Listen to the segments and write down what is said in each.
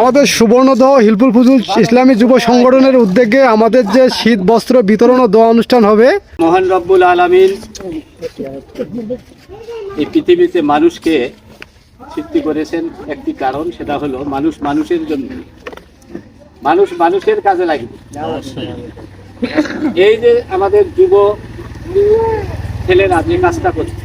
আমাদের সুবর্ণদহ হিলফুল ফুজুল ইসলামী যুব সংগঠনের উদ্যোগে আমাদের যে শীত বস্ত্র বিতরণ ও দোয়া অনুষ্ঠান হবে। মহান রব্বুল আলামিন এই পৃথিবীতে মানুষকে সৃষ্টি করেছেন একটি কারণ সেটা হলো মানুষ মানুষের জন্য। মানুষ মানুষের কাজে লাগে এই যে আমাদের যুব ছেলেরা যে কাজটা করছে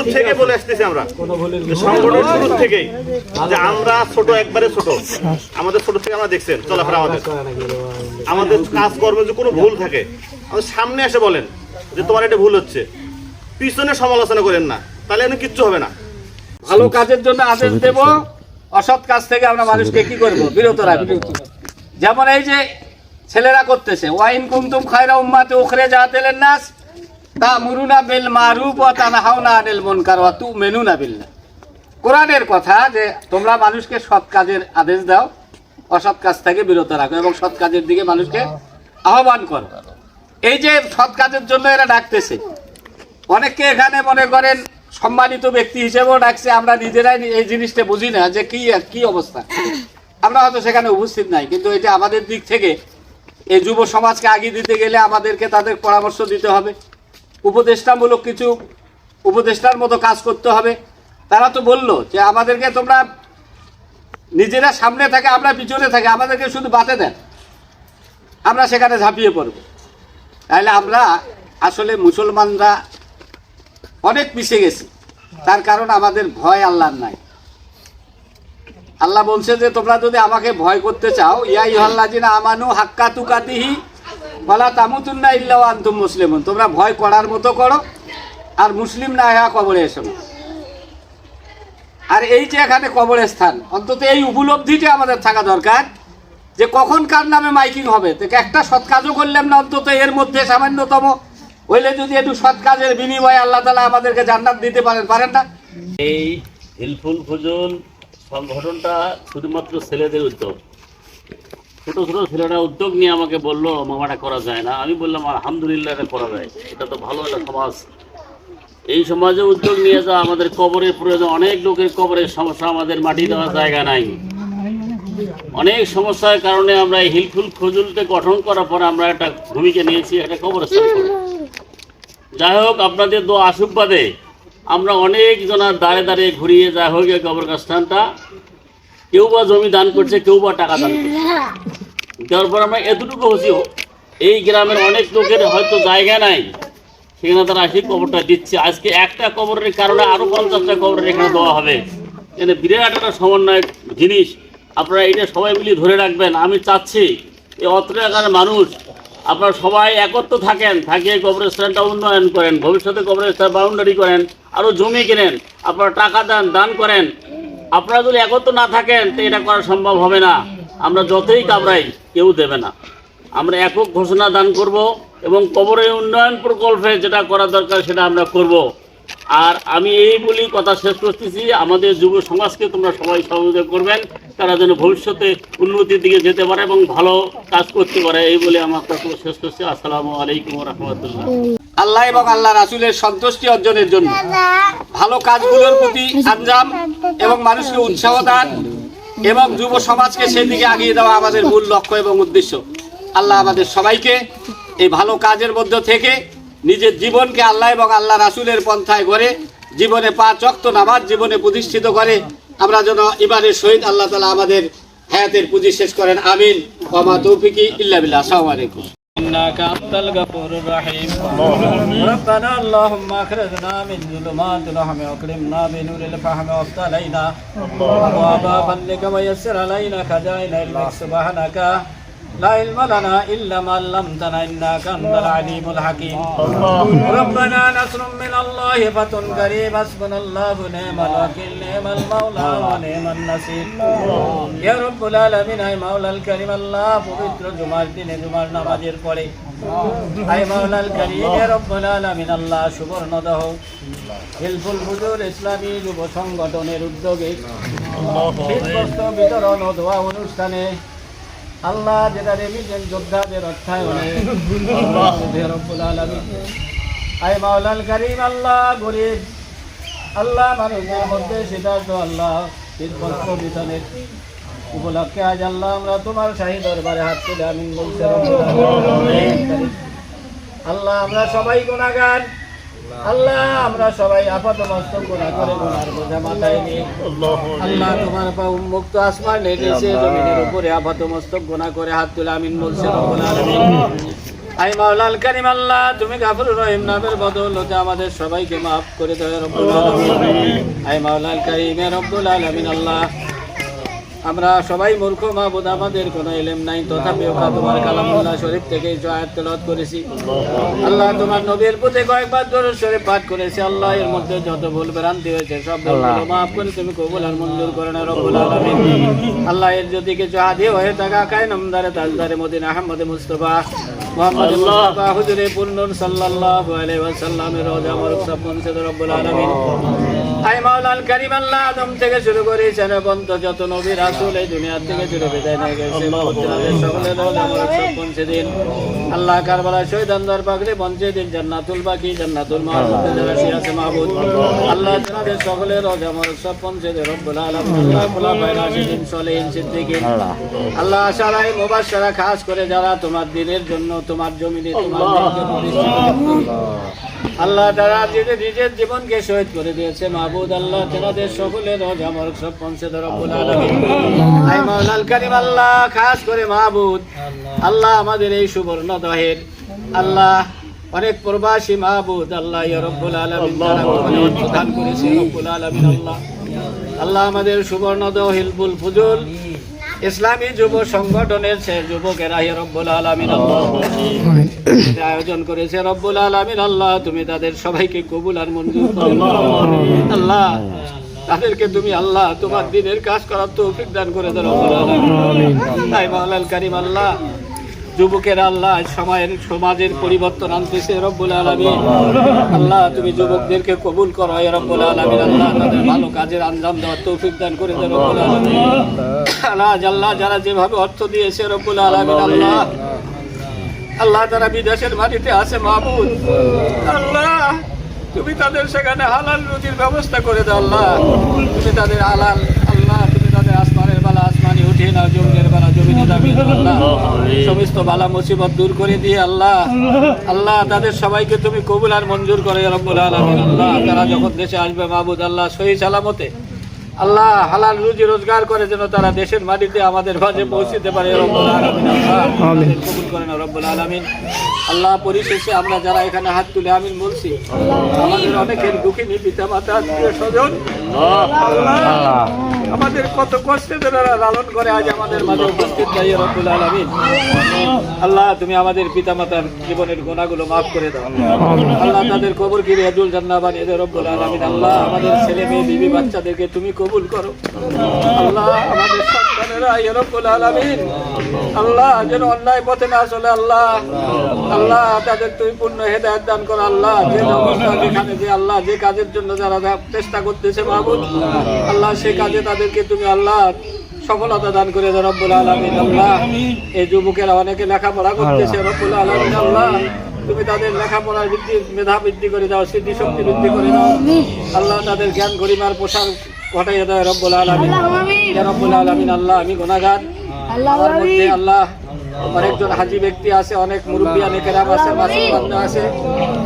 শুরু থেকে বলে আসতেছি আমরা। যে সংগঠন শুরু থেকেই যে আমরা ছোট একবারে ছোট। আমাদের ছোট থেকে আমরা দেখছেন চলাফেরা আমাদের। আমাদের কাজকর্মে যদি কোনো ভুল থাকে আমাদের সামনে এসে বলেন যে তোমার এটা ভুল হচ্ছে। পিছনে সমালোচনা করেন না তাহলে এমনি কিচ্ছু হবে না। ভালো কাজের জন্য আদেশ দেব অসৎ কাজ থেকে আমরা মানুষকে কি করব? বিরত রাখব। যেমন এই যে ছেলেরা করতেছে ওয়াইন কুমতুম খায়রা উম্মাতে ওখরে জাহাতেলেন নাস তা মুরুনা বিল মারুফ ওয়া তানহাউনা আনিল মুনকার, ওয়া তুমিনুনা বিল্লাহ। কোরআনের কথা যে তোমরা মানুষকে সৎ কাজের আদেশ দাও, অসৎ কাজ থেকে বিরত রাখো এবং সৎ কাজের দিকে মানুষকে আহ্বান করো। এই যে সৎ কাজের জন্য এরা ডাকতেছে, অনেককে এখানে মনে করেন সম্মানিত ব্যক্তি হিসেবেও ডাকছে, আমরা নিজেরাই এই জিনিসটা বুঝি না যে কি কি অবস্থা। আমরা হয়তো সেখানে উপস্থিত নাই, কিন্তু এটা আমাদের দিক থেকে এই যুব সমাজকে আগিয়ে দিতে গেলে আমাদেরকে তাদের পরামর্শ দিতে হবে। উপদেষ্টামূলক কিছু উপদেষ্টার মতো কাজ করতে হবে। তারা তো বলল যে আমাদেরকে তোমরা নিজেরা সামনে থাকে, আমরা পিছনে থাকি, আমাদেরকে শুধু বাতে দেন। আমরা সেখানে ঝাঁপিয়ে পড়ব। তাহলে আমরা আসলে মুসলমানরা অনেক পিছিয়ে গেছি। তার কারণ আমাদের ভয় আল্লাহর নাই। আল্লাহ বলছে যে, তোমরা যদি আমাকে ভয় করতে চাও ইয়াই হল্লাজিনা আমানু হাক্কা তুকাতিহি বলা তামুতুন্না ইল্লাও আন্তুম মুসলিমুন। তোমরা ভয় করার মতো করো, আর মুসলিম না হওয়া কবরে এসো। আর এই যে এখানে কবরের স্থান অন্তত এই উপলব্ধিটা আমাদের থাকা দরকার, যে কখন কার নামে মাইকিং হবে। তো একটা সৎ কাজও করলাম না, অন্তত এর মধ্যে সামান্যতম। হইলে যদি একটু সৎ কাজের বিনিময়ে আল্লাহ তালা আমাদেরকে জান্নাত দিতে পারেন পারেন না? এই হিলফুল ফুজুল সংগঠনটা শুধুমাত্র ছেলেদের উদ্যোগ। ছোট ছোট ছেলেরা উদ্যোগ নিয়ে আমাকে বলল মামাটা করা যায় না। আমি বললাম, আলহামদুলিল্লাহ, এটা করা যায়। এটা তো ভালো একটা সমাজ। এই সমাজে উদ্যোগ নিয়ে যাওয়া আমাদের কবরের প্রয়োজন, অনেক লোকের কবরের সমস্যা আমাদের মাটি দেওয়ার জায়গা নাই। অনেক সমস্যার কারণে আমরা হিলফুল ফজুলকে গঠন করার পর আমরা একটা ভূমিকা নিয়েছি, একটা করে। যাই হোক, আপনাদের দো আসুক বাদে আমরা অনেক জনার দাঁড়ে দাঁড়িয়ে ঘুরিয়ে যাই হোক এই কবরস্থানটা। কেউ বা জমি দান করছে, কেউ বা টাকা দান করছে। দেওয়ার পর আমরা এতটুকু হচ্ছি এই গ্রামের অনেক লোকের হয়তো জায়গা নাই। সেখানে তারা আসি কবরটা দিচ্ছে। আজকে একটা কবরের কারণে আরও পঞ্চাশটা কবরের এখানে দেওয়া হবে। এখানে বিরাট একটা সমন্বয় জিনিস। আপনারা এটা সবাই মিলিয়ে ধরে রাখবেন। আমি চাচ্ছি, এই অত্র এলাকার মানুষ, আপনারা সবাই একত্র থাকেন থাকিয়ে কবরস্থানটা উন্নয়ন করেন, ভবিষ্যতে কবরস্থান বাউন্ডারি করেন আরও জমি কেনেন, আপনারা টাকা দেন, দান করেন। আপনারা যদি একত্র না থাকেন, তো এটা করা সম্ভব হবে না। আমরা যতই কাবরাই কেউ দেবে না। আমরা একক ঘোষণা দান করব এবং কবরের উন্নয়ন প্রকল্পে যেটা করা দরকার সেটা আমরা করব। আর আমি এই বলি কথা শেষ করতেছি। আমাদের যুব সমাজকে তোমরা সবাই সহযোগিতা করবেন। তারা যেন ভবিষ্যতে উন্নতির দিকে যেতে পারে এবং ভালো কাজ করতে পারে। এই বলে আমার কথা শেষ করছি। আসসালামু আলাইকুম রহমতুল্লাহ। আল্লাহ এবং আল্লাহ রাসুলের সন্তুষ্টি অর্জনের জন্য ভালো কাজগুলোর প্রতি আঞ্জাম এবং মানুষকে উৎসাহ দান। এবং যুব সমাজকে সেদিকে আগিয়ে দেওয়া আমাদের মূল লক্ষ্য এবং উদ্দেশ্য। আল্লাহ আমাদের সবাইকে এই ভালো কাজের মধ্য থেকে নিজের জীবনকে আল্লাহ এবং আল্লাহ রাসুলের পন্থায় গড়ে জীবনে পা চক্ত নামাজ জীবনে প্রতিষ্ঠিত করে আমরা যেন এবারের শহীদ আল্লাহ তালা আমাদের হায়াতের পুঁজি শেষ করেন। আমিন। কমা তৌফিকি ইল্লা বিল্লাহ। আসসালামু আলাইকুম। إنك أنت الغفور الرحيم. ربنا اللهم أخرجنا من ظلمات الوهم وأكرمنا بنور الفهم وافتح علينا أبواب فضلك ويسر علينا خزائن علمك سبحانك. لا علم لنا إلا ما علمتنا إنك أنت العليم الحكيم ربنا نصر من الله فتح قريب حسبنا الله نعم الوكيل نعم المولى ونعم النصير يا رب العالمين আই মাওলাল করিম আল্লাহ পবিত্র জুমার দিনে জুমার নামাজের পরে আই মাওলাল করিম ইয়া রব্বুল আলামিন আল্লাহ সুবর্ণদহ হিলফুল হুজুর ইসলামী যুব সংগঠনের উদ্যোগে শীতবস্ত্র বিতরণ ও দোয়া অনুষ্ঠানে আল্লাহ যেটা রেমিটেন্স যোদ্ধাদের অর্থায়নে। আলামিন। মাওলাল করিম, আল্লাহ গরিব। আল্লাহ মানুষের মধ্যে সেটা তো আল্লাহ শীতবস্ত্র উপলক্ষে আজ আল্লাহ আমরা তোমার শাহী দরবারে হাত তুলে বলতে আল্লাহ আমরা সবাই গুণাগার আল্লাহ আমরা সবাই আপাত মস্তক করে গুণার বোঝা মাথায় নিয়ে আল্লাহ তোমার পা উন্মুক্ত আসমান জমিনের উপরে আপাত মস্তক গুণা করে হাত তুলে আমিন বলছে রব্বুল আলামিন। আই মাওলাল কারিম আল্লাহ তুমি গাফুর রহিম নামের বদৌলতে আমাদের সবাইকে মাফ করে দেয় রব্বুল আলামিন। আই মাওলাল কারিম রব্বুল আলামিন আল্লাহ। আমরা সবাই মূর্খ মাহবুদ আমাদের কোনো এলেম নাই। তথাপি আমরা তোমার কালামুল্লাহ শরীফ থেকে জয়াত তেলত করেছি। আল্লাহ তোমার নবীর প্রতি কয়েকবার দরুদ শরীফ পাঠ করেছি। আল্লাহ এর মধ্যে যত ভুল ভ্রান্তি হয়েছে সব ভুলগুলো মাফ করে তুমি কবুল আর মঞ্জুর করে না রব্বুল আলামিন। আল্লাহ এর যদি কিছু আদি হয়ে থাকা কায় নামদারে তাজদারে মদিন আহমদে মুস্তফা। মোহাম্মদ মুস্তফা হুজুরে পূর্ণ সাল্লাল্লাহু আলাইহি ওয়াসাল্লামের রোজা মোবারক সব মনসে রব্বুল আলামিন। আই মাওলাল কারিম আল্লাহ আদম থেকে শুরু করে ছেলে বন্ধ যত নবী রাসূল এই দুনিয়া থেকে চির বিদায় নিয়ে গেছে মুত্তাকিদের সকলের রোজা মোবারক সব দিন। আল্লাহ কারবালা শহীদ আন্দার পাগড়ি পৌঁছে দিন জান্নাতুল বাকি জান্নাতুল মাহমুদ যারা সে মাহবুদ। আল্লাহ সকলের রোজা মোবারক সব দিন রব্বুল আলামিন। আল্লাহ খোলাফায়ে রাশিদিন সলিহিন সিদ্দিকিন। আল্লাহ সারাই মুবাশশারা খাস করে যারা তোমার দিনের জন্য তোমার জমিনে তোমার আল্লাহ। তারা নিজের নিজের জীবনকে শহীদ করে দিয়েছে। মাহবুদ আল্লাহ তেনাদের সকলের রোজ সব পৌঁছে রব্বুল আই মাওলাল কারীম আল্লাহ খাস করে মাহবুদ। আল্লাহ। আমাদের এই সুবর্ণ দহের। আল্লাহ অনেক প্রবাসী মাহবুদ আল্লাহ রব্বুল আলামিন দান করেছে রব্বুল আলামিন আল্লাহ। আল্লাহ আমাদের সুবর্ণ দহ হিলবুল ফুজুল। ইসলামী যুব সংগঠনের সে যুবকেরা হে রব্বুল আলমিন আল্লাহ আয়োজন করেছে রব্বুল আলমিন আল্লাহ তুমি তাদের সবাইকে কবুল আর মঞ্জুর আল্লাহ তাদেরকে তুমি আল্লাহ তোমার দিনের কাজ করার তো দান করে দাও তাই মাওলাল কারিম আল্লাহ যুবকেরা আল্লাহ সময়ের সমাজের পরিবর্তন আনতেছে রব্বুল আলামিন। আল্লাহ, তুমি যুবকদেরকে কবুল করো রব্বুল আলামিন। আল্লাহ তাদের ভালো কাজের আঞ্জাম দেওয়ার তৌফিক দান করে দাও রব্বুল আলামিন। আল্লাহ আল্লাহ যারা যেভাবে অর্থ দিয়েছে রব্বুল আলামিন, আল্লাহ। আল্লাহ তারা বিদেশের মাটিতে আছে মাহবুদ আল্লাহ, তুমি তাদের সেখানে হালাল রুজির ব্যবস্থা করে দাও, আল্লাহ। তুমি তাদের হালাল, আল্লাহ, তুমি তাদের আসমানের বালা আসমানি উঠিয়ে নাও, জমিনের জমিনে দাবি আল্লাহ সমস্ত বালা মুসিবত দূর করে দিয়ে আল্লাহ আল্লাহ তাদের সবাইকে তুমি কবুল আর মঞ্জুর করে রব্বুল আলামিন। আল্লাহ তারা যখন দেশে আসবে মাহবুদ আল্লাহ সহি সালামতে আল্লাহ হালাল রুজি রোজগার করে যেন তারা দেশের মাটিতে আমাদের মাঝে পৌঁছতে পারে রব্বুল আলামিন। আল্লাহ কবুল করেন রব্বুল আলামিন। আল্লাহ পরিশেষে আমরা যারা এখানে হাত তুলে আমিন বলছি আমাদের অনেকের দুঃখিনী পিতা মাতা আত্মীয় স্বজন। আল্লাহ। আমাদের কত কষ্টে যারা লালন করে, আজ আমাদের মাঝে উপস্থিত যাই রব্বুল আলমিন। আল্লাহ, তুমি আমাদের পিতা মাতার জীবনের গুণাগুলো মাফ করে দাও। আল্লাহ, তাদের কবর গিরে আজুল জান্না এদের রব্বুল আলমিন। আল্লাহ, আমাদের ছেলে মেয়ে, বিবি বাচ্চাদেরকে তুমি কবুল করো। আল্লাহ, আমাদের আল্লাহ যেন অন্যায় চলে, আল্লাহ। আল্লাহ, তাদের পূর্ণ হেদায়েত দান করো, আল্লাহ। যে যেখানে, যে আল্লাহ, যে কাজের জন্য যারা চেষ্টা করতেছে আল্লাহ কাজে তাদেরকে তুমি আল্লাহ সফলতা দান করে রব্বুল আলামিন, আল্লাহ। এই যুবকেরা অনেকে লেখাপড়া করতেছে, রব্বুল আলামিন, আল্লাহ। তুমি তাদের লেখাপড়ার বৃদ্ধি মেধা বৃদ্ধি করে দাও স্মৃতি শক্তি বৃদ্ধি করে দাও। আল্লাহ তাদের জ্ঞান, গরিমার প্রসার রব্বুল আলামিন। রব্বুল আলামিন আল্লাহ আমি গুনাহগার। আমার মধ্যে আল্লাহ অনেকজন হাজি ব্যক্তি আছে অনেক মুরব্বী অনেক আছে আছে।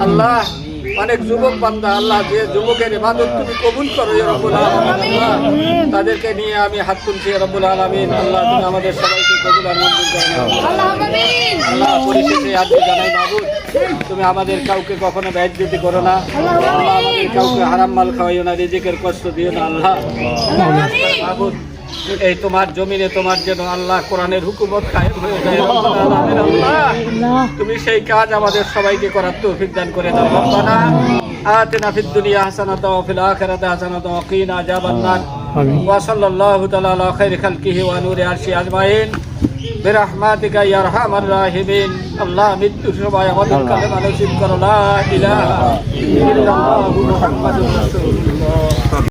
আল্লাহ অনেক যুবক বান্দা আল্লাহ যে যুবকের ইবাদত তুমি কবুল করো রব্বুল আলামিন। আল্লাহ তাদেরকে নিয়ে আমি হাত তুলছি রব্বুল আলামিন। আল্লাহ তুমি আমাদের সবাইকে কবুল আর মঞ্জুর করে নাও আল্লাহ পরিশেষে আজকে জানাই মাহবুব তুমি আমাদের কাউকে কখনো ব্যয় করো না আল্লাহ আমাদের কাউকে হারাম মাল খাওয়াইও না রিজিকের কষ্ট দিও না আল্লাহ মাহবুব এই তোমার জমিনে তোমার যেন আল্লাহ কোরআনের হুকুমত কায়েম হয়ে যায় রব্বানা আলামিন আল্লাহ তুমি সেই কাজ আমাদের সবাইকে করার তৌফিক দান করে দাও রব্বানা آتنا في الدنيا حسنة وفي الآخرة حسنة وقنا عذاب النار وصلى الله تعالى على خير خلقه ونور عرشه أجمعين برحمتك يا ارحم الراحمين اللهم ادخل ما يمدك لما نشكر لا اله الا الله محمد رسول الله